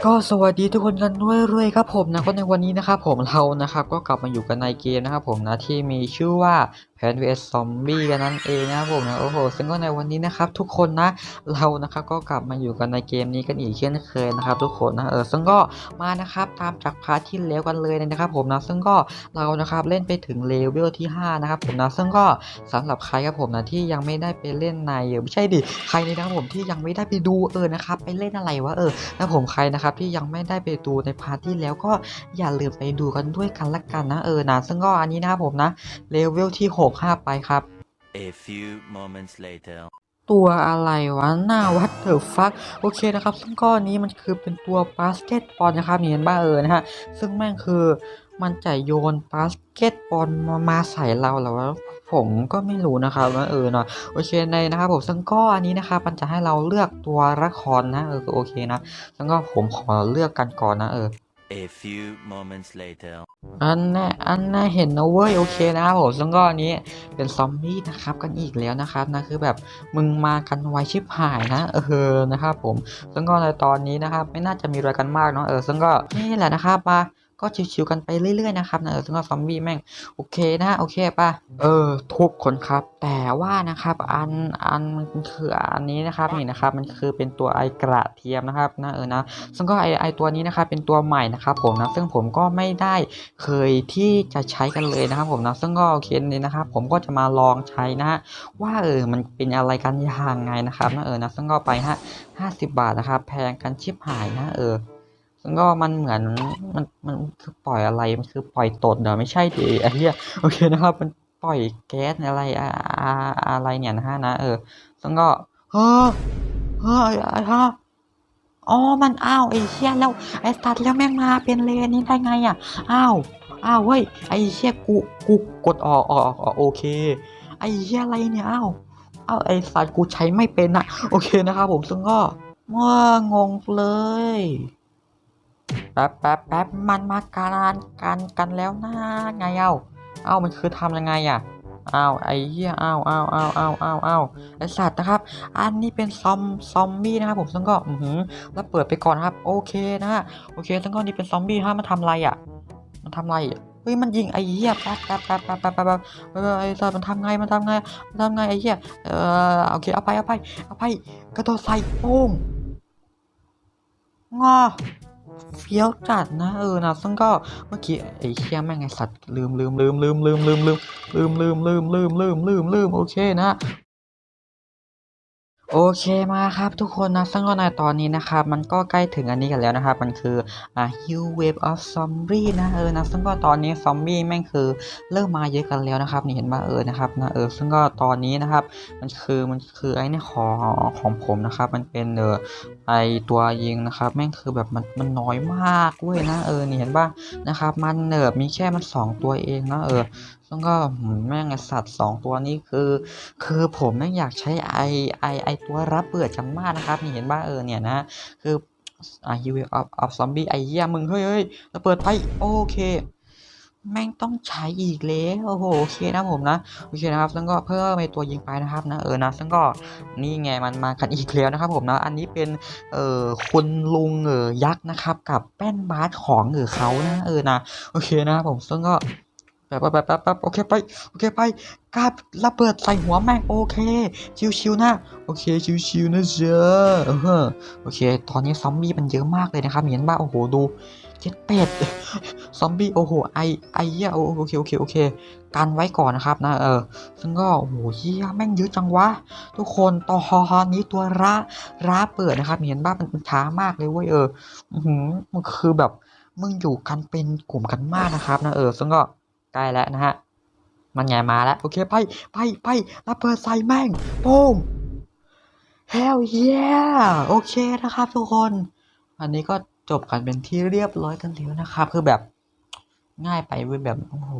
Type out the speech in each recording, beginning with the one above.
ก็สวัสดีทุกคนกันด้วยด้วยครับผมนะก็ในวันนี้นะครับผมเรานะครับก็กลับมาอยู่กันในเกมนะครับผมนะที่มีชื่อว่า Plan vs Zombie กันนั่นเองนะครับผมนะโอ้โหซึ่งก็ในวันนี้นะครับทุกคนนะเรานะครับก็กลับมาอยู่กันในเกมนี้กันอีกเช่นเคยนะครับทุกคนนะเออซึ่งก็มานะครับตามจากพาร์ทที่แล้วกันเลยนะครับผมนะซึ่งก็เรานะครับเล่นไปถึงเลเวลที่ 5 นะครับผมนะซึ่งก็สำหรับใครครับผมนะที่ยังไม่ได้ไปเล่นในเออไม่ใช่ดิใครเลยนะครับผมที่ยังไม่ได้ไปดูเออนะครับไปเล่นอะไรวะเออถ้าผมใครนะครับที่ยังไม่ได้ไปดูในพาร์ทที่แล้วก็อย่าลืมไปดูกันด้วยกันละกันนะเออนะซึ่งก็อันนี้นะครับผมนะเลเวลที่ 6 5ไปครับ A few moments later. ตัวอะไรวะ หน้าวัดเถอะฟัก โอเคนะครับ ซึ่งก้อนนี้มันคือเป็นตัวบาสเกตบอลนะครับนี่เห็นบ้าเออนะฮะ ซึ่งแม่งคือมันจะโยนบาสเกตบอลมามาใส่เราแล้วะผมก็ไม่รู้นะครับว่าเออเนาะโอเคในนะครับผมซึ่งก็อันนี้นะครับมันจะให้เราเลือกตัวละครนะเออก็โอเคนะซึ่งก็ผมขอเลือกกันก่อนนะเออ A few moments later. อันน่ะอันน่ะเห็นนะเว้ยโอเคนะครับผมซึ่งก็อันนี้เป็นซอมบี้นะครับกันอีกแล้วนะครับนะคือแบบมึงมากันไวชิบหายนะเออนะครับผมซึ่งก็ในตอนนี้นะครับไม่น่าจะมีอะไรกันมากเนาะเออซึ่งก็นี่แหละนะครับมา ก็ชิวๆกันไปเรื่อยๆนะครับนะเออซึ่งก็ซอมบี้แม่งโอเคนะโอเคป่ะเออทุกคนครับ แต่ว่านะครับอันอันมันคืออันนี้นะครับนี่นะครับมันคือเป็นตัวไอกระเทียมนะครับนะเออนะซึ่งก็ไอไอตัวนี้นะครับเป็นตัวใหม่นะครับผมนะซึ่งผมก็ไม่ได้เคยที่จะใช้กันเลยนะครับผมนะซึ่งก็โอเคนี่นะครับ ผมก็จะมาลองใช้นะฮะว่าเออมันเป็นอะไรกันยังไงนะครับนะเออนะซึ่งก็ไปฮะห้าสิบบาทนะครับ แพงกันชิบหายนะเออ ซึ่งก็มันเหมือนมันมันคือปล่อยอะไรมันคือปล่อยตดเดี๋ยวไม่ใช่ดิไอ้เหี้ยโอเคนะครับมันปล่อยแก๊สอะไรอะอะอะไรเนี่ยนะฮะนะเออซึ่งก็เฮ้อเฮ้ยไอ้ฮะอ๋อ มันอ้าวไอ้เชี่ยแล้วไอ้สัตว์แล้วแม่งมาเป็นเลนนี้ได้ไงอะอ้าวอ้าวเว้ยไอ้เชี่ยกูกูกดออกออกออกโอเค ไอ้เชี่ยอะไรเนี่ยอ้าวอ้าวไอ้สัตว์กูใช้ไม่เป็นอะโอเคนะครับผมซึ่งก็ว่างงเลย แป๊บแป๊บแป๊บมันมาการกันกันแล้วนะไงเอ้าเอ้ามันคือทำยังไงอะอ้าวไอ้เหี้ยอ้าวอ้าวอ้าวอ้าวอ้าวอ้าวไอสัตว์นะครับ อันนี้เป็นซอมซอมบี้นะครับผมซึ่งก็อือหือแล้วเปิดไปก่อนครับ โอเคนะฮะโอเคซึ่งก็นี่เป็นซอมบี้ฮะมันทำอะไรอะ มันทำอะไรเฮ้ยมันยิงไอ้เหี้ยแป๊บแป๊บแป๊บแป๊บแป๊บแป๊บไอ้สัตว์มันทำไงมันทำไงมันทำไงไอ้เหี้ยเออโอเคเอาไปเอาไปเอาไปกระโดดใส่โป้งงอ เฟี้ยวจัดนะเออนะซึ่งก็เมื่อกี้ไอ้เคี้ยแม่งไอสัตว์ลืมลืมลืมลืมลืมลืมลืมลืมลืมลืมลืมลืมลืมลืมโอเคนะ โอเคมาครับทุกคนนะซึ่งก็ในตอนนี้นะครับมันก็ใกล้ถึงอันนี้กันแล้วนะครับ มันคืออ่า Hill Wave of Zombie นะเออนะซึ่งก็ตอนนี้ซอมบี้แม่งคือเริ่มมาเยอะกันแล้วนะครับนี่เห็นป่ะเออนะครับนะเออซึ่งก็ตอนนี้นะครับ มันคือมันคือไอ้นี่ของของผมนะครับ มันเป็นเออไอตัวยิงนะครับ แม่งคือแบบมันมันน้อยมากเว้ยนะเออนี่เห็นป่ะนะครับ มันเนอมีแค่มันสองตัวเองนะเออ ซึ่งก็แม่งไอสัตว์สองตัวนี้คือ คือผมแม่งอยากใช้ไอไอไอตัวรับเบิดกันมากนะครับนี่เห็นบ้าเออเนี่ยนะคืออ่าฮิวออฟออฟซอมบี้ไอเหี้ยมึงเฮ้ยเฮ้ยระเบิดไปโอเคแม่งต้องใช้อีกแล้วโอ้โหโอเคนะผมนะโอเคนะครับซึ่งก็เพิ่มไอตัวยิงไปนะครับนะเออนะซึ่งก็นี่ไงมันมากันอีกแล้วนะครับผมนะอันนี้เป็นเอ่อคุณลุงเออยักษ์นะครับ กับแป้นบาสของเออเขานะเออนะโอเคนะครับผมซึ่งก็ แป๊บแป๊บแป๊บแป๊บแป๊บโอเคไปโอเคไปกล้าระเบิดใส่หัวแม่งโอเค ชิวๆนะโอเคชิวๆนะเจ้าโอเค ตอนนี้ซอมบี้มันเยอะมากเลยนะครับเห็นบ้าโอ้โหดูเจ็ดเป็ดซอมบี้โอ้โหไอไอเหี้ยโอโอเคโอเคโอเคกันไว้ก่อนนะครับนะเออซึ่งก็โอ้โหเหี้ยแม่งเยอะจังวะทุกคนต่อนนี้ตัวระระเปิดนะครับเห็นบ้ามันช้ามากเลยเว้ยเออหือมันคือแบบมึงอยู่กันเป็นกลุ่มกันมากนะครับนะเออซึ่งก็ ใกล้แล้วนะฮะ มันไงมาแล้ว โอเคไปไปไประเบิดใส่แม่งโป้ง Hell yeah โอเคนะครับทุกคน อันนี้ก็จบกันเป็นที่เรียบร้อยกันแล้วนะครับ คือแบบง่ายไปเว้ยแบบโอ้โห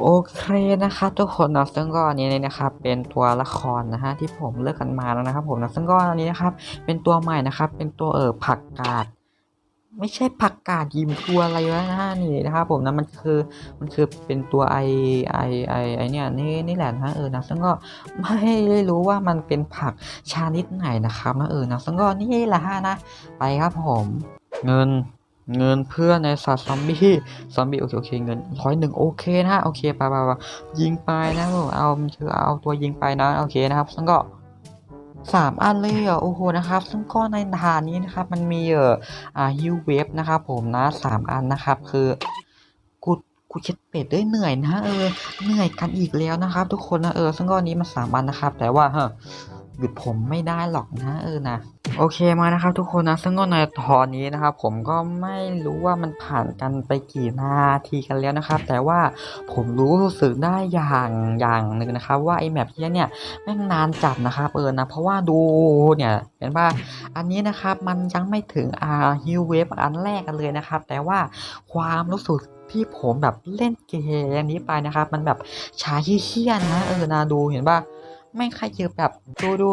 โอเคนะครับทุกคนนะซึ่งก็อันนี้นะครับ เป็นตัวละครนะฮะที่ผมเลือกกันมาแล้วนะครับ ผมนะซึ่งก็อันนี้นะครับ เป็นตัวใหม่นะครับ เป็นตัวเออผักกาด ไม่ใช่ผักกาดยิมตัวอะไรวะนะฮะนี่นะครับผมนะมันคือมันคือเป็นตัวไอไอไอไอเนี่ยนี่นี่แหละนะเออนะซึ่งก็ไม่ได้รู้ว่ามันเป็นผักชานิดไหนนะครับนะเออนะซึ่งก็นี่แหละฮะนะไปครับผมเงินเงินเพื่อนในสัตว์ซอมบี้ซอมบี้โอเคโอเคเงินร้อยหนึ่งโอเคนะฮะโอเคไปไปไปยิงไปนะเอาเอาตัวยิงไปนะโอเคนะครับซึ่งก็ สามอันเลยเหรอโอ้โหนะครับ ซึ่งก็ในฐานนี้นะครับ มันมีเอ่ออ่าฮิวเวฟนะครับ ผมนะสามอันนะครับ คือกูกูเช็ดเป็ดได้เหนื่อยนะเออเหนื่อยกันอีกแล้วนะครับ ทุกคนนะเออซึ่งก็อันนี้มันสามอันนะครับ แต่ว่าเฮ้หยุดผมไม่ได้หรอกนะเออนะ โอเคมานะครับทุกคนนะซึ่งก็ในตอนนี้นะครับผมก็ไม่รู้ว่ามันผ่านกันไปกี่นาทีกันแล้วนะครับ แต่ว่าผมรู้สึกได้อย่างอย่างหนึ่งนะครับ ว่าไอ้แมปเนี้ยเนี่ยแม่งนานจัดนะครับเออนะเพราะว่าดูเนี่ยเห็นป่ะอันนี้นะครับมันยังไม่ถึงอ่าฮิวเวฟอันแรกกันเลยนะครับ แต่ว่าความรู้สึกที่ผมแบบเล่นเกมนี้ไปนะครับ มันแบบชาเฮี้ยๆนะเออนะดูเห็นป่ะไม่ใครเจอแบบดูดู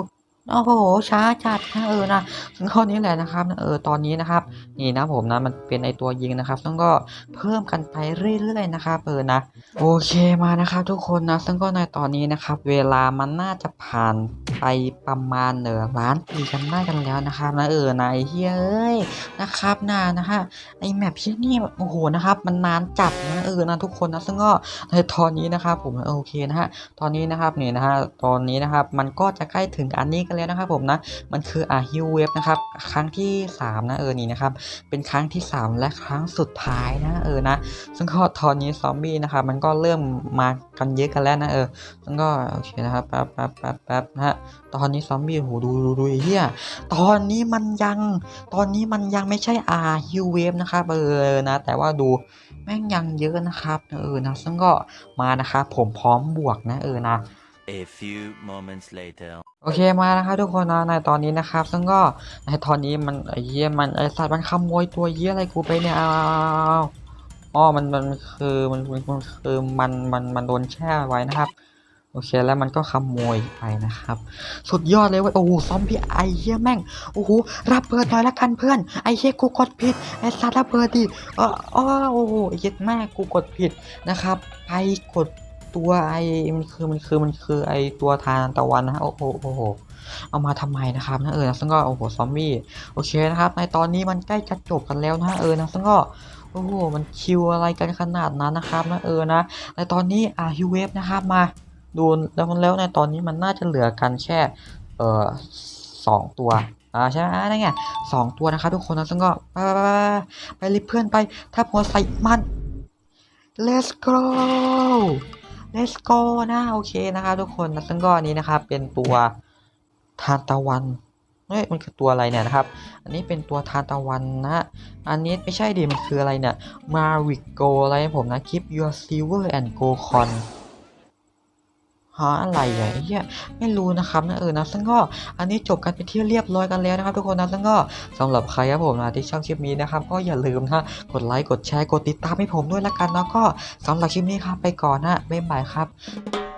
โอ้โหช้าจัดนะเออนะซึ่งข้อนี้แหละนะครับ เออตอนนี้นะครับ นี่นะผมนะมันเป็นไอตัวยิงนะครับซึ่งก็เพิ่มกันไปเรื่อยๆนะครับเออนะโอเคมานะครับทุกคนนะซึ่งก็ในตอนนี้นะครับ เวลามันน่าจะผ่านไปประมาณเนอล้านปีกันได้กันแล้วนะครับนะเออนายเฮ้ยนะครับนานะฮะไอแมปที่นี่โอ้โหนะครับ มันนานจัดนะเออนะทุกคนนะซึ่งก็ในตอนนี้นะครับผมโอเคนะฮะตอนนี้นะครับนี่นะฮะตอนนี้นะครับมันก็จะใกล้ถึงอันนี้กันแล้วนะครับผมนะมันคืออาฮิวเวฟนะครับครั้งที่สามนะเออนี่นะครับเป็นครั้งที่สามและครั้งสุดท้ายนะเออนะ ซึ่งก็ตอนนี้ซอมบี้นะครับมันก็เริ่มมากันเยอะกันแล้วนะเออ ซึ่งก็โอเคนะครับแป๊บแป๊บแป๊บแป๊บนะฮะ ตอนนี้ซอมบี้โหดูดูดูเฮียตอนนี้มันยัง ตอนนี้มันยังไม่ใช่อาฮิวเวฟนะครับเออนะ แต่ว่าดูแม่งยังเยอะนะครับเออนะซึ่งก็มานะครับผมพร้อมบวกนะเออนะ A few moments later. โอเคมานะครับทุกคนนะในตอนนี้นะครับ ซึ่งก็ในตอนนี้มันไอ้เหี้ยมันไอ้สัตว์มันขโมยตัวเหี้ยอะไรกูไปเนี่ยอ้าวอ๋อมันมันคือมันมันคือมันมันมันโดนแช่ไว้นะครับโอเคแล้วมันก็ขโมยไปนะครับ สุดยอดเลยว้ยโอ้โหซอมบี้ไอ้เหี้ยแม่งโอ้โหรับเบิดหน่อยละกันเพื่อนไอ้เหี้ยกูกดผิดไอสัตว์รับเบิดดิเอออ้อโอ้โหไอ้เหี้ยแม่กูกดผิดนะครับไอ้กด ตัวไอมันคือมันคือมันคือไอตัวทานตะวันนะฮะโอ้โหโอ้โหเอามาทำไมนะครับนะเออนะซึ่งก็โอ้โหซอมบี้โอเคนะครับในตอนนี้มันใกล้จะจบกันแล้วนะเออนะซึ่งก็โอ้โหมันคิวอะไรกันขนาดนั้นนะครับนะเออนะในตอนนี้อ่าฮิวเวฟนะครับมาดูแล้วแล้วในตอนนี้มันน่าจะเหลือกันแค่เออสองตัวอ่าใช่ไหมอ่านั่นไงสองตัวนะครับทุกคนนะซึ่งก็ไปไปไปไปไปรีบเพื่อนไปถ้าพอใส่มัน let's go let's go นะโอเคนะครับทุกคนนะซึ่งก็อันนี้นะครับเป็นตัวทานตะวันเฮ้ยมันคือตัวอะไรเนี่ยนะครับ อันนี้เป็นตัวทานตะวันนะ อันนี้ไม่ใช่ดิมันคืออะไรเนี่ยมาวิกโกอะไรผมนะคลิป your silver and gold con หาอะไรอะไอ้เหี้ยไม่รู้นะครับนะเออนะซึ่งก็อันนี้จบกันไปที่เรียบร้อยกันแล้วนะครับ ทุกคนนะซึ่งก็สำหรับใครครับผมนะที่ชอบคลิปนี้นะครับก็อย่าลืมนะกดไลค์กดแชร์กดติดตามให้ผมด้วยละกันแล้วก็สำหรับคลิปนี้ครับไปก่อนนะบ๊ายบายครับ